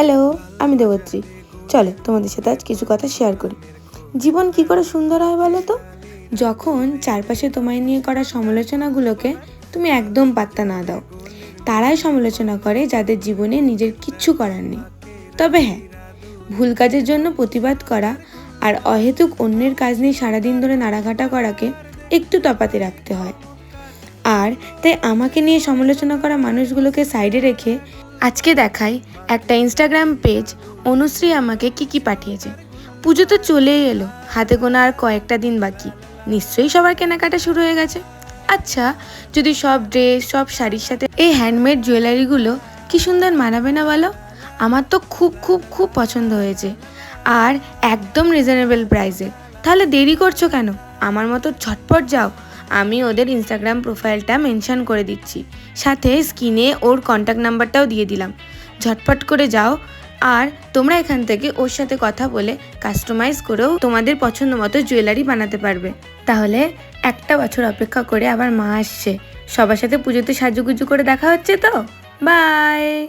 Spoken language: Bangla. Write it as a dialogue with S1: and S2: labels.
S1: হ্যালো, আমি দেবত্রী। চলো, তোমাদের সাথে আজ কিছু কথা শেয়ার করি। জীবন কি করে সুন্দর হয় বলো তো? যখন চারপাশে তোমায় নিয়ে করা সমালোচনাগুলোকে তুমি একদম পাত্তা না দাও, তারাই সমালোচনা করে যাদের জীবনে নিজের কিচ্ছু করার নেই। তবে হ্যাঁ ভুল কাজের জন্য প্রতিবাদ করা আর অহেতুক অন্যের কাজ নিয়ে সারাদিন ধরে নাড়াঘাটা করাকে একটু তপাতে রাখতে হয়। আর তাই আমাকে নিয়ে সমালোচনা করা মানুষগুলোকে সাইডে রেখে আজকে দেখাই একটা ইনস্টাগ্রাম পেজ অনুশ্রী আমাকে কি কি পাঠিয়েছে। পুজো তো চলেই এলো, হাতে গোনা আর কয়েকটা দিন বাকি। নিশ্চয়ই সবার কেনাকাটা শুরু হয়ে গেছে। আচ্ছা যদি সব ড্রেস সব শাড়ির সাথে এই হ্যান্ডমেড জুয়েলারিগুলো কি সুন্দর মানাবে না বলো? আমার তো খুব খুব খুব পছন্দ হয়েছে। আর একদম রিজনেবল প্রাইসে তাহলে দেরি করছ কেন? আমার মতো ঝটপট যাও আমি ওদের ইনস্টাগ্রাম প্রোফাইলটা মেনশন করে দিচ্ছি। সাথে স্ক্রিনে ওর কন্ট্যাক্ট নাম্বারটাও দিয়ে দিলাম। ঝটপট করে যাও। আর তোমরা এখান থেকে ওর সাথে কথা বলে কাস্টমাইজ করেও তোমাদের পছন্দ মতো জুয়েলারি বানাতে পারবে। তাহলে একটা বছর অপেক্ষা করে আবার মা আসছে। সবার সাথে পুজোতে সাজুগুজু করে দেখা হচ্ছে তো? বাই